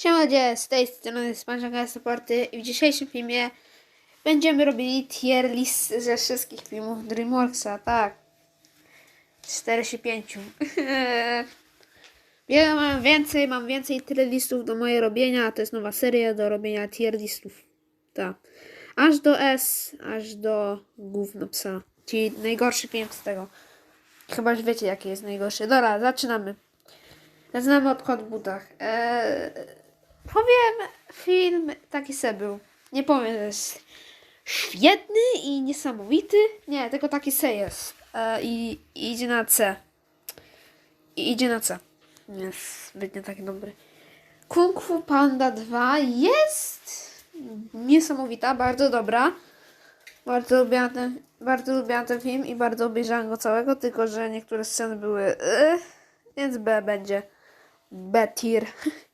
Siema, gdzie z tej strony Spanżaka Supporty i w dzisiejszym filmie będziemy robili tier list ze wszystkich filmów DreamWorksa, tak. 45. ja mam więcej, mam więcej tier listów do mojej robienia, to jest nowa seria do robienia tier listów. Tak. Aż do S, aż do gówno psa. Czyli najgorszy film z tego. Chyba już wiecie jaki jest najgorszy. Dobra, zaczynamy. Zaczynamy od kod butach. Eee, powiem, film taki se był. Nie powiem, że jest świetny i niesamowity. Nie, tylko taki se jest. Eee, i, I idzie na C. I idzie na C. Jest zbytnio taki dobry. Kung Fu Panda 2 jest niesamowita, bardzo dobra. Bardzo lubiłam ten, bardzo lubiłam ten film i bardzo obejrzałam go całego, tylko że niektóre sceny były. Yy, więc B będzie. B tier.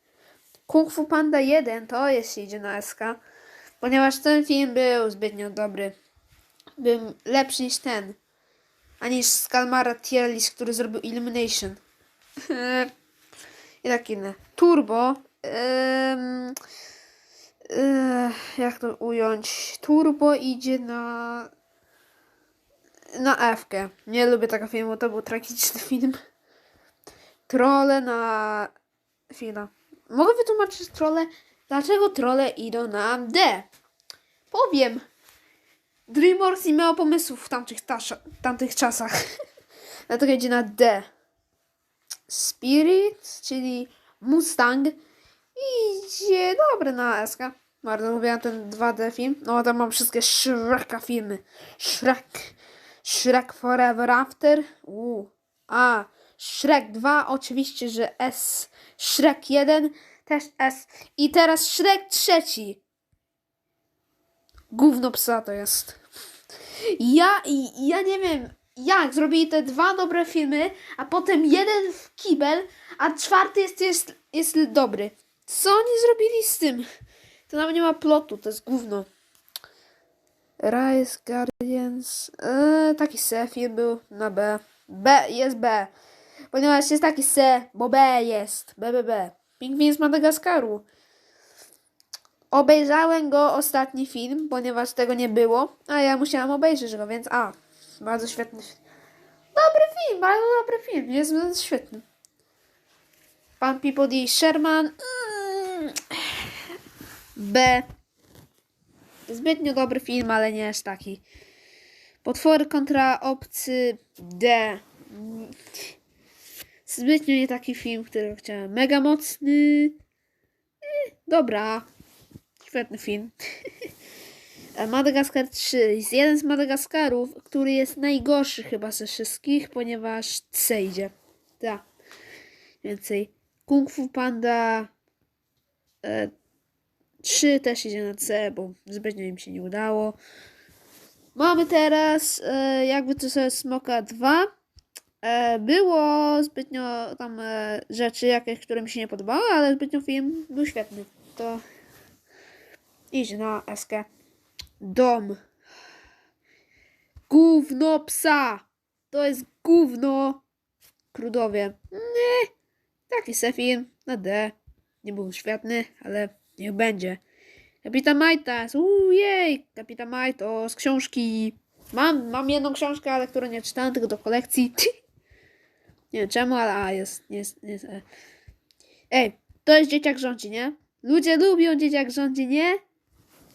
Kung Fu Panda 1 to jest idzie na SK, ponieważ ten film był zbytnio dobry. Był lepszy niż ten. A niż Skalmara tier list, który zrobił Illumination. I tak inne. Turbo. Ym, yy, jak to ująć? Turbo idzie na. Na F. Nie lubię tego filmu, to był tragiczny film. Trole na. Chwila. Mogę wytłumaczyć trole? Dlaczego trole idą na D? Powiem. DreamWorks nie miało pomysłów w tamtych, tamtych czasach. Dlatego idzie na D. Spirit, czyli Mustang. Idzie dobry na SK. Bardzo lubię ten 2D film. No tam mam wszystkie Shreka filmy. Shrek. Shrek Forever After. U. A. Shrek 2 oczywiście, że S. Shrek 1 też S. I teraz Shrek trzeci. Gówno psa to jest. Ja, ja nie wiem, jak zrobili te dwa dobre filmy, a potem jeden w kibel, a czwarty jest, jest, jest dobry. Co oni zrobili z tym? To nawet nie ma plotu, to jest gówno. Rise Guardians. Eee, taki se film był na B. B jest B. Ponieważ jest taki se, bo B jest. B, B, B. Pingwin z Madagaskaru. Obejrzałem go ostatni film, ponieważ tego nie było, a ja musiałam obejrzeć go, więc a, bardzo świetny film. Dobry film, bardzo dobry film, jest jest świetny. Pan Peabody Sherman. Mm, B. Zbytnio dobry film, ale nie aż taki. Potwory kontra obcy D. Zbytnio nie taki film, który chciałem. Mega mocny. Eh, Dobra. Świetny film. Madagaskar 3 jest jeden z Madagaskarów, który jest najgorszy chyba ze wszystkich, ponieważ C idzie. Tak. Więcej. Kung Fu Panda e, 3 też idzie na C, bo zbytnio im się nie udało. Mamy teraz e, jakby to sobie Smoka 2. E, było zbytnio tam e, rzeczy jakieś, które mi się nie podobały, ale zbytnio film był świetny. To idzie na SK. Dom. Gówno psa. To jest gówno. Krudowie. Nie. Taki se film na D. Nie był świetny, ale niech będzie. Kapitan Majtas. Ujej. Kapitan Majto z książki. Mam, mam jedną książkę, ale którą nie czytałem, tylko do kolekcji. nie wiem czemu, ale a, jest, jest, jest. e. Ej, to jest dzieciak rządzi, nie? Ludzie lubią dzieciak rządzi, nie?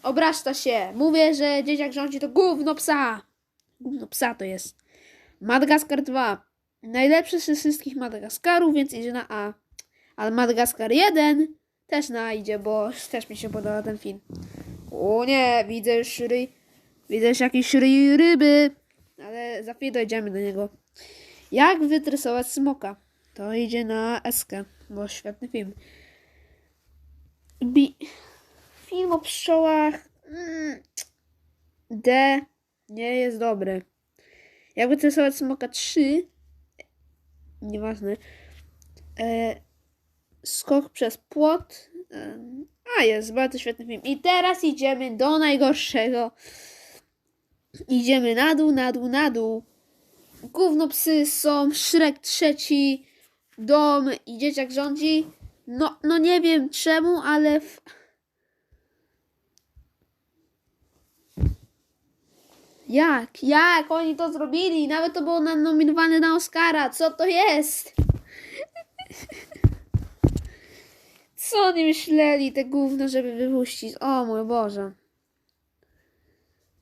Obraszta się. Mówię, że dzieciak rządzi to gówno psa. Gówno psa to jest. Madagaskar 2. Najlepszy ze wszystkich Madagaskarów, więc idzie na A. Ale Madagaskar 1 też na idzie, bo też mi się podoba ten film. O nie, widzę już. Widzę już jakieś ryj ryby. Ale za chwilę dojdziemy do niego. Jak wytresować smoka? To idzie na SK, bo świetny film. Bi film o pszczołach mm, D nie jest dobry. Jakby testować Smoka? 3 nieważne. E, skok przez płot. E, a jest bardzo świetny film. I teraz idziemy do najgorszego. Idziemy na dół, na dół, na dół gówno psy są Shrek trzeci dom i dzieciak rządzi No, no nie wiem czemu, ale... W... Jak? Jak oni to zrobili? Nawet to było nominowane na Oscara. Co to jest? Co oni myśleli, te gówno, żeby wypuścić? O mój Boże.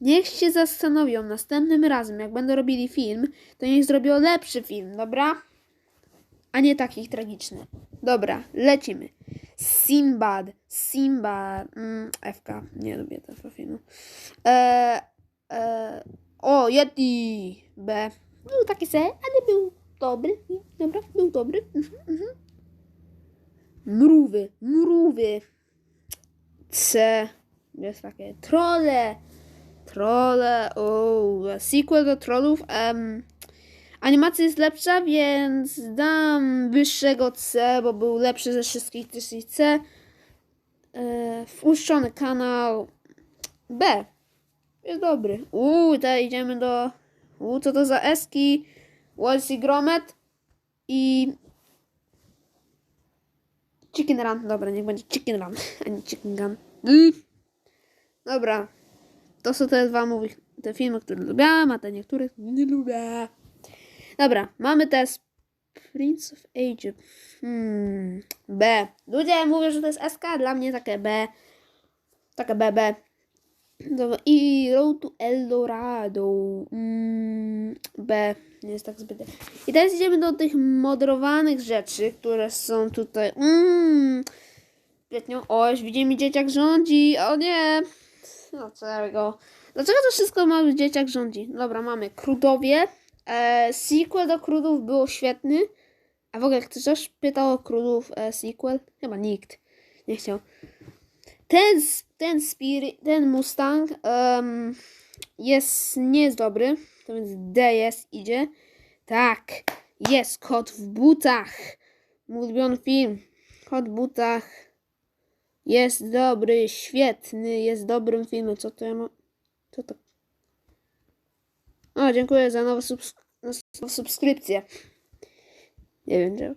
Niech się zastanowią następnym razem, jak będą robili film, to niech zrobią lepszy film, dobra? A nie taki tragiczny. Dobra, lecimy. Simbad. Simbad. Mm, FK. Nie lubię tego filmu. E, e, o, Yeti. B. Był taki se, ale był dobry. Dobra, był dobry. Mhm, mhm. Mrówy. Mrówy. C. Jest takie trole. Trole. O, sequel do trollów. Em, animacja jest lepsza, więc dam wyższego C, bo był lepszy ze wszystkich i C. E, wpuszczony kanał B. Jest dobry. Uuu, tutaj idziemy do. Uuu, co to za eski? Walsy Gromet i. Chicken Run. Dobra, niech będzie Chicken Run, a nie Chicken Gun. Dobra. To są te dwa mówi, te filmy, które lubiłam, a te niektórych nie lubię. Dobra, mamy teraz Prince of Egypt. Hmm, B. Ludzie mówią, że to jest SK, dla mnie takie B. Takie BB. I Road to Eldorado. Mm, B. Nie jest tak zbyt. I teraz idziemy do tych moderowanych rzeczy, które są tutaj. Mm, Kwietniu. O, już widzimy dzieciak rządzi. O nie. No czego? Dlaczego to wszystko mamy dzieciak rządzi? Dobra, mamy Krudowie. E, sequel do Krudów było świetny. A w ogóle ktoś pytał o Krudów e, sequel? Chyba nikt nie chciał. Ten, ten Spirit, ten Mustang em, jest, nie jest dobry. To więc D jest, idzie. Tak, jest Kot w butach. Mój ulubiony film. Kot w butach. Jest dobry, świetny, jest dobrym filmem. Co to ja mam? Co to? O, dziękuję za nową subs- nową subskrypcję. Nie wiem, czemu.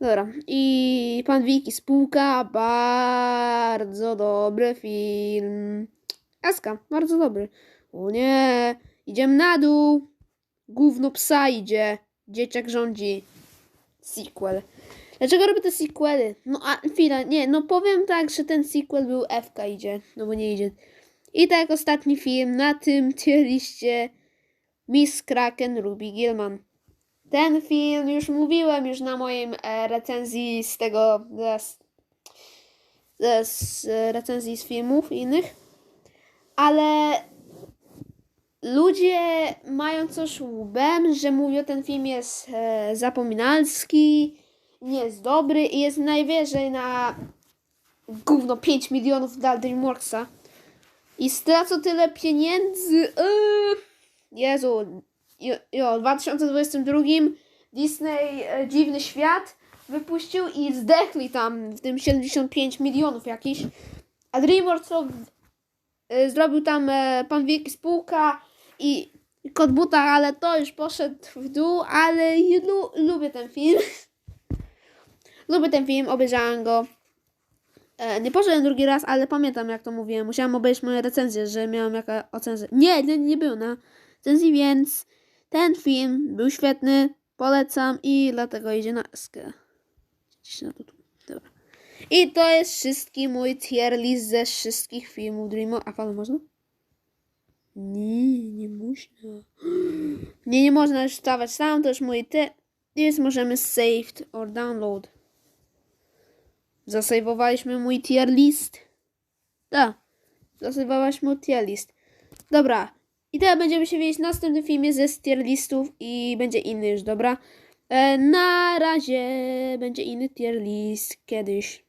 Dobra. I Pan Wiki Spółka. Bardzo dobry film. Aska, bardzo dobry. O nie. Idziemy na dół. Gówno psa idzie. Dzieciak rządzi. Sequel. Dlaczego robię te sequely? No a chwila, nie, no powiem tak, że ten sequel był FK idzie, no bo nie idzie. I tak ostatni film na tym liście Miss Kraken Ruby Gilman. Ten film już mówiłem już na mojej e, recenzji z tego z, z, z recenzji z filmów innych. Ale ludzie mają coś łbem, że mówią, ten film jest e, zapominalski, nie jest dobry i jest najwyżej na gówno 5 milionów dla DreamWorksa. I stracą tyle pieniędzy. Yy. Jezu. Jo, w 2022 Disney e, Dziwny Świat wypuścił i zdechli tam w tym 75 milionów jakiś. A DreamWorks e, zrobił tam e, Pan Wielki Spółka i, Kot Buta, ale to już poszedł w dół, ale lu, lubię ten film. lubię ten film, obejrzałem go. E, nie poszedłem drugi raz, ale pamiętam jak to mówiłem. Musiałam obejrzeć moje recenzje, że miałam jaka ocenę. Nie, nie, nie był na recenzji, więc ten film był świetny. Polecam i dlatego idzie na eskę. I to jest wszystki mój tier list ze wszystkich filmów Dreamo. A panu można? Nie, nie można. Nie, nie można już wstawać sam, to już mój te. Jest możemy saved or download. Zasejwowaliśmy mój tier list. Tak. Zasejwowaliśmy mój tier list. Dobra. I teraz będziemy się widzieć w następnym filmie ze tier listów i będzie inny już, dobra? E, na razie będzie inny tier list kiedyś.